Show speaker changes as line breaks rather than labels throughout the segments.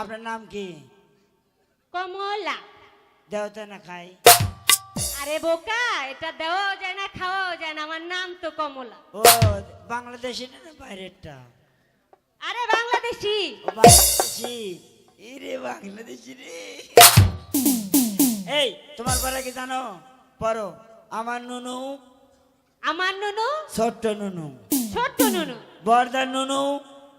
আপনার নাম কি?
কমলা।
দেওতে না খাই।
আরে বোকা এটা দেওয়াও যায় না খাওয়াও যায় না আমার নাম তো কমলা।
ও বাংলাদেশি না বাইরেরটা?
আরে বাংলাদেশি।
বাংলাদেশি। ইরে বাংলাদেশি রে। এই তোমার পরে কি জানো? পড়ো। আমার নুনু।
আমার নুনু?
ছোট্ট নুনু।
ছোট্ট নুনু।
বর্দার নুনু।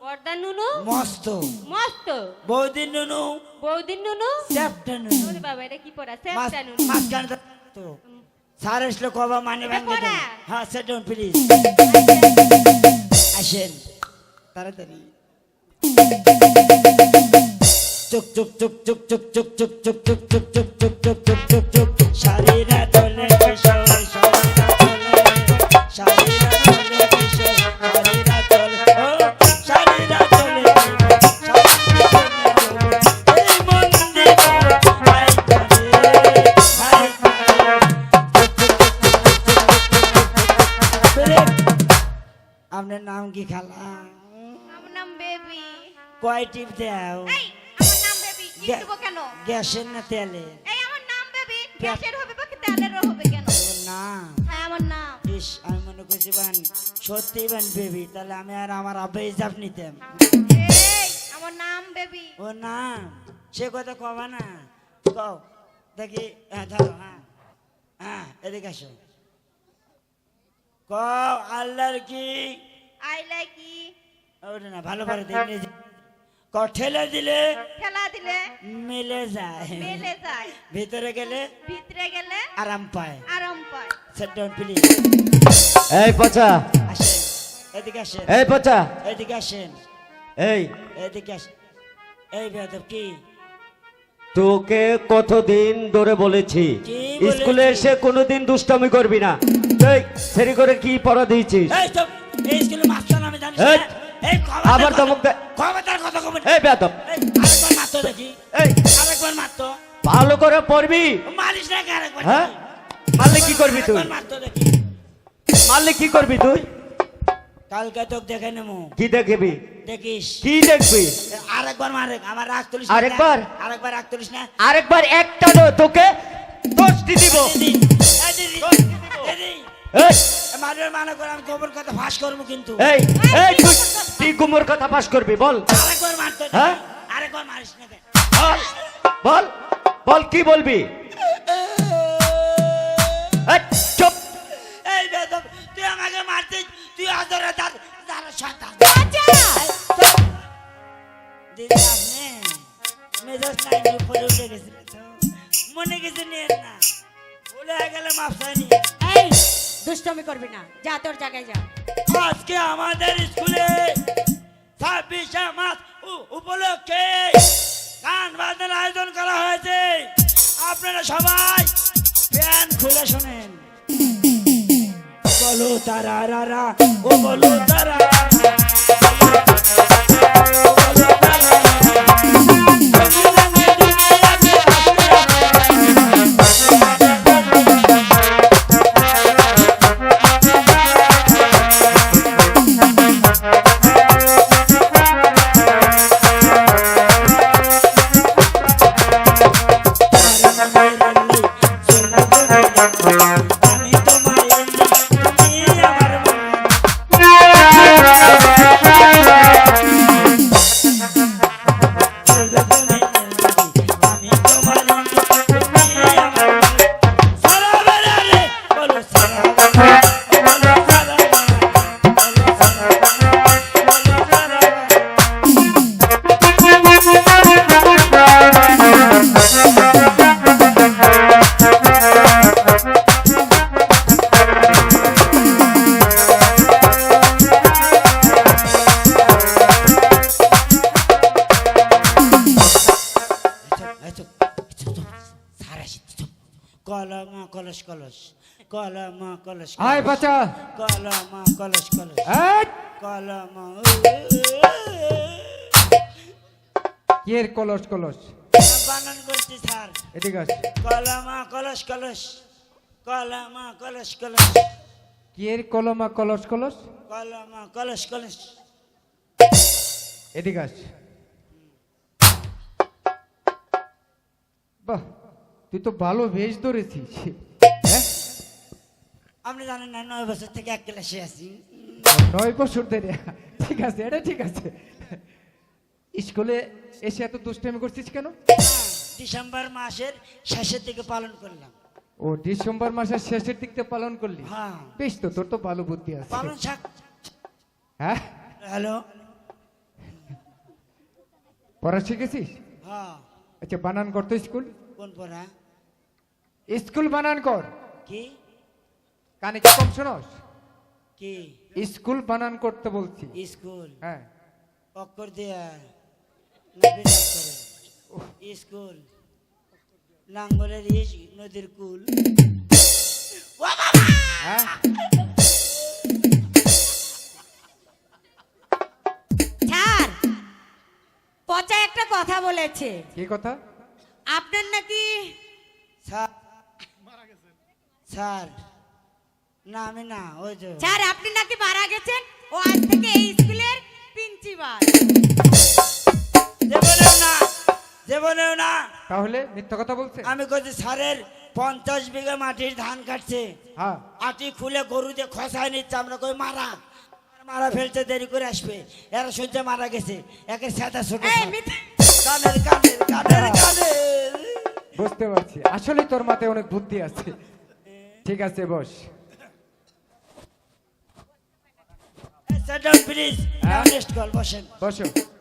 বর্দা নুনু
মস্ত
মস্ত
বৌদির নুনু
বৌদির নুনু
চ্যাপ্টা নুনু
ওরে বাবা এটা কি পড়া সেটা নুনু
মাঝখানে তো স্যার এসলো কবা মানে ভাঙে হ্যাঁ সেট ডাউন প্লিজ আসেন তাড়াতাড়ি চুপ চুপ চুপ চুপ চুপ চুপ চুপ চুপ চুপ চুপ চুপ চুপ চুপ চুপ চুপ শারীরা কয় টিপ দাও
কি
গ্যাসের না তেলে?
এই আমার নাম বেবি গ্যাসের হবে বা তেলের হবে কেন?
নাম?
হ্যাঁ আমার নাম।
ইস আমি মনে করছি বান সত্যি বান বেবি তাহলে আমি আর আমার আব্বা হিসাব নিতাম।
আমার নাম বেবি।
ও নাম? সে কথা কবা না। কও দেখি হ্যাঁ ধরো হ্যাঁ। হ্যাঁ এদিকে আসো। কও আল্লাহর কি?
ই
ওটা না ভালো করে দেখলে ক ঠেলে দিলে
খেলা দিলে
মিলে যায়।
মেলে যায়।
ভিতরে গেলে
ভিতরে গেলে
আরাম পায়।
আরাম পায়।
সেট ডাউন প্লিজ
এই পচা।
আসেন। এদিকে আসেন।
এই পচা।
এদিকে আসেন।
এই।
এদিকে আসেন এই বেদব কি?
তোকে কতদিন ধরে বলেছি। স্কুলে এসে কোনোদিন দুষ্টামি করবি না। এই সেরি করে কি পড়া দিয়েছিস?
এই তো এই স্কুলে মাস্টার নামে জানিস
এই,
না? এই কবে
আবার ধমক দে-
কবে তার কথা কবে
এই
এই আরেকবার মারতো দেখি।
এই।
আরেকবার মারতো।
ভালো করে পড়বি।
মারিস না আরেকবার
হ্যাঁ। মারলে কি করবি তুই?
মারতো দেখি।
মারলে কি করবি তুই?
কালকে তোকে দেখে নেব।
কি দেখবি?
দেখিস।
কি দেখবি?
আরেকবার মারে আমার রাগ তুলিস
আরেকবার?
আরেকবার রাগ তুলিস না।
আরেকবার একটা তোকে দোষটি দিব।
দিদি এই মারবে মানে করে আমি গোবর কথা ফাঁস করব কিন্তু।
এই এই তুই তুই গুমোর কথা পাস করবি বল।
আরেকবার মারতো।
হ্যাঁ?
আরেকবার মারিস না?
বল বল বল কি বলবি? এই, চুপ।
এই বেদব তুই আমাকে মারছিস তুই আদরে তার তার সন্তান। দিদি আপনি মেজাজ উপরে উঠে মনে কিছু নিয়ে না। ভুলে গেলে মাফ চাইনি
এই দুষ্টমি করবি না। যা, তোর জায়গায় যা।
আজকে আমাদের স্কুলে ছাব্বিশে মাস উপলক্ষে গান বাজনার আয়োজন করা হয়েছে। আপনারা সবাই প্যান খুলে শোনেন। বলো তারা রারা ও বলো তারা। কলমা কলস
আয় বাচ্চা
কলমা কলস কলস কলমা
কিয়ের কলস কলস?
বানান করছি স্যার।
এদিকে আস।
কলমা কলস কলস কলমা কলস কলস
কিয়ের কলমা কলস কলস?
কলমা কলস কলস।
এদিকে আস। বাহ তুই তো ভালো বেশ ধরেছিস।
আপনি জানেন না নয় বছর থেকে এক ক্লাসে আছি।
নয় বছর ধরে। ঠিক আছে এটা ঠিক আছে। স্কুলে এসে এত দুষ্টামি করছিস কেন?
ডিসেম্বর মাসের শেষের দিকে পালন করলাম।
ও ডিসেম্বর মাসের শেষের দিকতে পালন করলি?
হ্যাঁ।
বেশ তো তোর তো ভালো বুদ্ধি আছে।
পালন শাক
হ্যাঁ?
হ্যালো?
পড়া শিখেছিস?
হ্যাঁ।
আচ্ছা বানান কর তো স্কুল।
কোন পড়া?
স্কুল বানান কর।
কি?
কানে কি কম শোনস?
কি?
স্কুল বানান করতে বলছি।
স্কুল?
হ্যাঁ।
অক্ষর দিয়া। না বিরাট করে স্কুল। লাঙ্গলের ইস নদীর কুল।
হ্যাঁ।
স্যার পচা একটা কথা বলেছে।
কি কথা?
আপনার নাকি
স্যার। স্যার। না আমি না ওই যে।
স্যার আপনি নাকি মারা গেছেন? ও আজ থেকে এই স্কুলের প্রিন্সিপাল।
জীবনেও না জীবনেও না।
তাহলে মিথ্যা কথা বলছে
আমি কইছি স্যারের পঞ্চাশ বিঘা মাটির ধান কাটছে।
হ্যাঁ।
আটি খুলে গরু দিয়ে খসায় নিচ্ছে আমরা কই মারা মারা ফেলতে দেরি করে আসবে। এরা শুনছে মারা গেছে। একের সাদা ছোট কানের কানের কানের কানের।
বুঝতে পারছি। আসলে তোর মাথায় অনেক বুদ্ধি আছে। ঠিক আছে boss
set down please next call বসেন
বসো